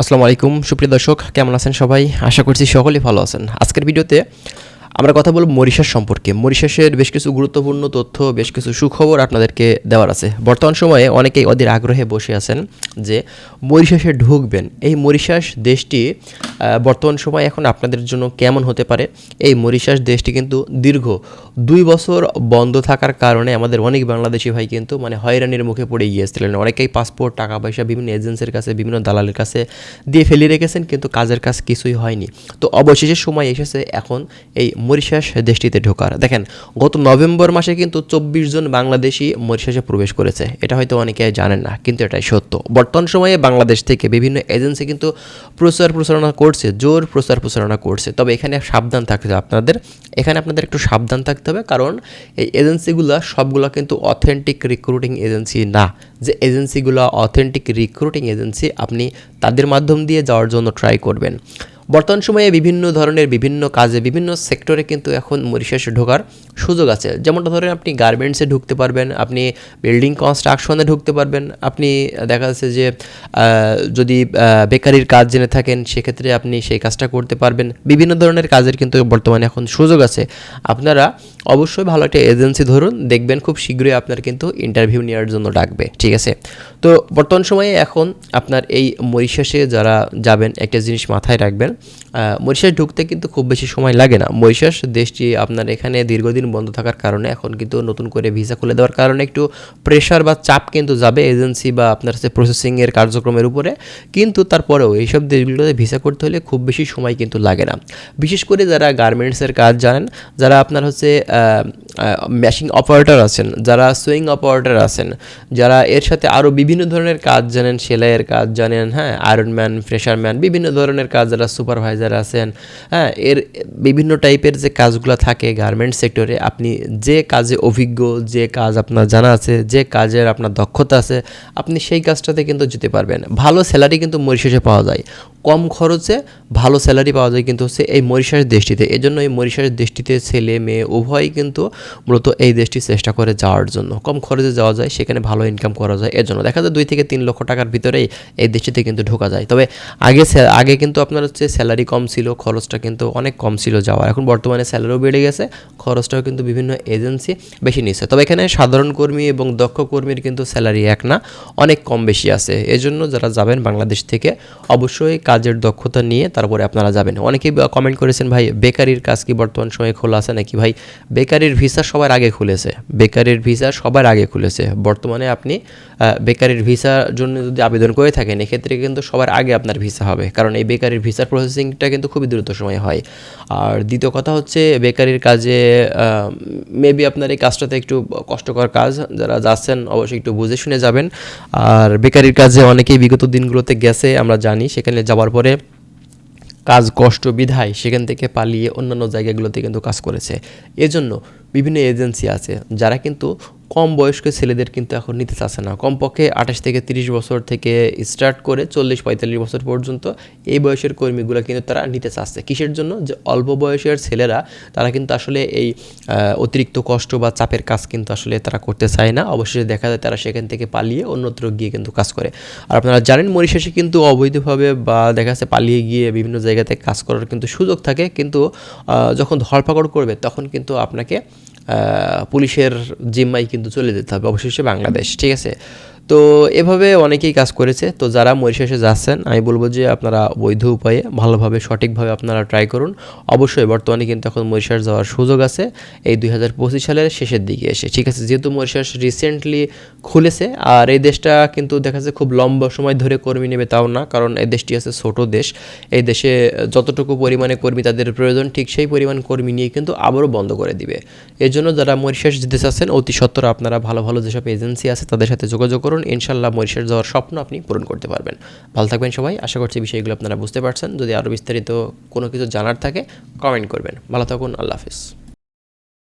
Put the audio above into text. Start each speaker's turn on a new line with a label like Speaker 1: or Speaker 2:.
Speaker 1: আসসালামু আলাইকুম সুপ্রিয় দর্শক কেমন আছেন সবাই? আশা করছি সকলেই ভালো আছেন। আজকের ভিডিওতে আমরা কথা বলব মরিশাস সম্পর্কে। মরিশাসের বেশ কিছু গুরুত্বপূর্ণ তথ্য, বেশ কিছু সুখবর আপনাদেরকে দেওয়ার আছে। বর্তমান সময়ে অনেকেই অধীর আগ্রহে বসে আছেন যে মরিশাসে ঢুকবেন। এই মরিশাস দেশটি বর্তমান সময়ে এখন আপনাদের জন্য কেমন হতে পারে? এই মরিশাস দেশটি কিন্তু দীর্ঘ দুই বছর বন্ধ থাকার কারণে আমাদের অনেক বাংলাদেশি ভাই কিন্তু মানে হয়রানির মুখে পড়ে গিয়েছিলেন। অনেকেই পাসপোর্ট টাকা পয়সা বিভিন্ন এজেন্সির কাছে, বিভিন্ন দালালের কাছে দিয়ে ফেলে রেখেছেন, কিন্তু কাজের কাজ কিছুই হয়নি। তো অবশেষে সময় এসেছে এখন এই মরিশাস দেশটিতে ঢোকার। দেখেন, গত নভেম্বর মাসে কিন্তু চব্বিশ জন বাংলাদেশি মরিশাসে প্রবেশ করেছে। এটা হয়তো অনেকে জানেন না, কিন্তু এটাই সত্য। বর্তমান সময়ে বাংলাদেশ থেকে বিভিন্ন এজেন্সি কিন্তু প্রচার প্রচারণা করছে, জোর প্রচার প্রচারণা করছে। তবে এখানে সাবধান থাকতে হবে আপনাদের। এখানে আপনাদের একটু সাবধান থাকতে হবে, কারণ এই এজেন্সিগুলো সবগুলো কিন্তু অথেন্টিক রিক্রুটিং এজেন্সি না। যে এজেন্সিগুলো অথেন্টিক রিক্রুটিং এজেন্সি, আপনি তাদের মাধ্যম দিয়ে যাওয়ার জন্য ট্রাই করবেন। বর্তমান সময়ে বিভিন্ন ধরনের বিভিন্ন কাজে বিভিন্ন সেক্টরে কিন্তু এখন মরিশাসে ঢোকার সুযোগ আছে। যেমনটা ধরেন আপনি গার্মেন্টসে ঢুকতে পারবেন, আপনি বিল্ডিং কনস্ট্রাকশনে ঢুকতে পারবেন। আপনি দেখা যাচ্ছে যে যদি বেকারির কাজ জেনে থাকেন, সেক্ষেত্রে আপনি সেই কাজটা করতে পারবেন। বিভিন্ন ধরনের কাজের কিন্তু বর্তমানে এখন সুযোগ আছে। আপনারা অবশ্যই ভালো একটা এজেন্সি ধরুন, দেখবেন খুব শীঘ্রই আপনার কিন্তু ইন্টারভিউ নেওয়ার জন্য ডাকবে, ঠিক আছে? তো বর্তমান সময়ে এখন আপনার এই মরিশাসে যারা যাবেন, একটা জিনিস মাথায় রাখবেন মরিশাস ঢুকতে কিন্তু খুব বেশি সময় লাগে না। মরিশাস দেশটি আপনার এখানে দীর্ঘদিন বন্ধ থাকার কারণে এখন কিন্তু নতুন করে ভিসা খুলে দেওয়ার কারণে একটু প্রেশার বা চাপ কিন্তু যাবে এজেন্সি বা আপনার হচ্ছে প্রসেসিংয়ের কার্যক্রমের উপরে। কিন্তু তারপরেও এইসব দেশগুলোতে ভিসা করতে হলে খুব বেশি সময় কিন্তু লাগে না। বিশেষ করে যারা গার্মেন্টসের কাজ জানেন, যারা আপনার হচ্ছে মেশিং অপারেটর আছেন, যারা সুইং অপারেটর আছেন, যারা এর সাথে আরও বিভিন্ন ধরনের কাজ জানেন, সেলাইয়ের কাজ জানেন হ্যাঁ আয়রনম্যান ফ্রেশারম্যান বিভিন্ন ধরনের কাজ যারা সুপারভাইজার আছেন হ্যাঁ এর বিভিন্ন টাইপের যে কাজগুলো থাকে গার্মেন্টস সেক্টরে আপনি যে কাজে অভিজ্ঞ, যে কাজ আপনার জানা আছে, যে কাজের আপনার দক্ষতা আছে, আপনি সেই কাজটাতে কিন্তু যেতে পারবেন। ভালো স্যালারি কিন্তু মরিশাসে পাওয়া যায়। কম খরচে ভালো স্যালারি পাওয়া যায় কিন্তু হচ্ছে এই মরিশাস দেশটিতে। এই জন্য এই মরিশাস দেশটিতে ছেলে, মেয়ে উভয়ই কিন্তু মূলত এই দেশটি চেষ্টা করে যাওয়ার জন্য। কম খরচে যাওয়া যায়, সেখানে ভালো ইনকাম করা যায় এর জন্য দেখা যায় দুই থেকে তিন লক্ষ টাকার ভিতরেই এই দেশটিতে কিন্তু ঢোকা যায়। তবে আগে আগে কিন্তু আপনার হচ্ছে স্যালারি কম ছিল, খরচটা কিন্তু অনেক কম ছিল যাওয়া এখন বর্তমানে স্যালারিও বেড়ে গেছে, খরচটাও কিন্তু বিভিন্ন এজেন্সি বেশি নিচ্ছে। তবে এখানে সাধারণ কর্মী এবং দক্ষ কর্মীর কিন্তু স্যালারি এক না, অনেক কম বেশি আছে। এজন্য যারা যাবেন বাংলাদেশ থেকে, অবশ্যই কাজের দক্ষতা নিয়ে তারপরে আপনারা যাবেন। অনেকেই কমেন্ট করেছেন, ভাই, বেকারির কাজ কি বর্তমান সময়ে খোলা আছে নাকি? ভাই, বেকারির ভিসা সবার আগে খুলেছে। বেকারির ভিসা সবার আগে খুলেছে। বর্তমানে আপনি বেকারির ভিসার জন্য যদি আবেদন করে থাকেন, এক্ষেত্রে কিন্তু সবার আগে আপনার ভিসা হবে। কারণ এই বেকারির ভিসার প্রসেসিংটা কিন্তু খুবই দ্রুত সময় হয়। আর দ্বিতীয় কথা হচ্ছে, বেকারির কাজে মেবি আপনার এই কাজটাতে একটু কষ্টকর কাজ, যারা যাচ্ছেন অবশ্যই একটু বুঝে শুনে যাবেন। আর বেকারির কাজে অনেকেই বিগত দিনগুলোতে গেছে, আমরা জানি, সেখানে যাওয়ার পরে কাজ কষ্ট বিধায় সেখান থেকে পালিয়ে অন্যান্য জায়গাগুলোতে কিন্তু কাজ করেছে। এজন্য বিভিন্ন এজেন্সি আছে যারা কিন্তু কম বয়স্ক ছেলেদের কিন্তু এখন নিতে চাচ্ছে না। কমপক্ষে আঠাশ থেকে তিরিশ বছর থেকে স্টার্ট করে চল্লিশ পঁয়তাল্লিশ বছর পর্যন্ত এই বয়সের কর্মীগুলো কিন্তু তারা নিতে চাচ্ছে। কিসের জন্য? যে অল্প বয়সের ছেলেরা তারা কিন্তু আসলে এই অতিরিক্ত কষ্ট বা চাপের কাজ কিন্তু আসলে তারা করতে চায় না। অবশ্যই দেখা যায় তারা সেখান থেকে পালিয়ে অন্যত্র গিয়ে কিন্তু কাজ করে। আর আপনারা জানেন মরিশাসে কিন্তু অবৈধভাবে বা দেখা যাচ্ছে পালিয়ে গিয়ে বিভিন্ন জায়গাতে কাজ করার কিন্তু সুযোগ থাকে। কিন্তু যখন ধরপাকড় করবে তখন কিন্তু আপনাকে পুলিশের জিম্মাই কিন্তু চলে যেতে হবে অবশেষে বাংলাদেশ ঠিক আছে? তো এভাবে অনেকেই কাজ করেছে। তো যারা মরিশাসে যাচ্ছেন, আমি বলব যে আপনারা বৈধ উপায়ে ভালোভাবে, সঠিকভাবে আপনারা ট্রাই করুন। অবশ্যই বর্তমানে কিন্তু এখন মরিশাস যাওয়ার সুযোগ আছে। এই দুই হাজার পঁচিশ সালের শেষের দিকে এসে। ঠিক আছে, যেহেতু মরিশাস রিসেন্টলি খুলেছে, আর এই দেশটা কিন্তু দেখা যাচ্ছে খুব লম্বা সময় ধরে কর্মী নেবে তাও না, কারণ এই দেশটি আছে ছোট দেশ। এই দেশে যতটুকু পরিমাণে কর্মী তাদের প্রয়োজন, ঠিক সেই পরিমাণ কর্মী নিয়ে কিন্তু আবারও বন্ধ করে দিবে। এর জন্য যারা মরিশাস যেতে চাচ্ছেন, অতি সত্তর আপনারা ভালো ভালো যেসব এজেন্সি আছে তাদের সাথে যোগাযোগ করুন। ইনশাল্লাহ মরিশাস যাওয়ার স্বপ্ন আপনি পূরণ করতে পারবেন। ভালো থাকবেন সবাই। আশা করছি বিষয়গুলো আপনারা বুঝতে পারছেন। যদি আরও বিস্তারিত কোনো কিছু জানার থাকে কমেন্ট করবেন। ভালো থাকুন। আল্লাহ হাফিজ।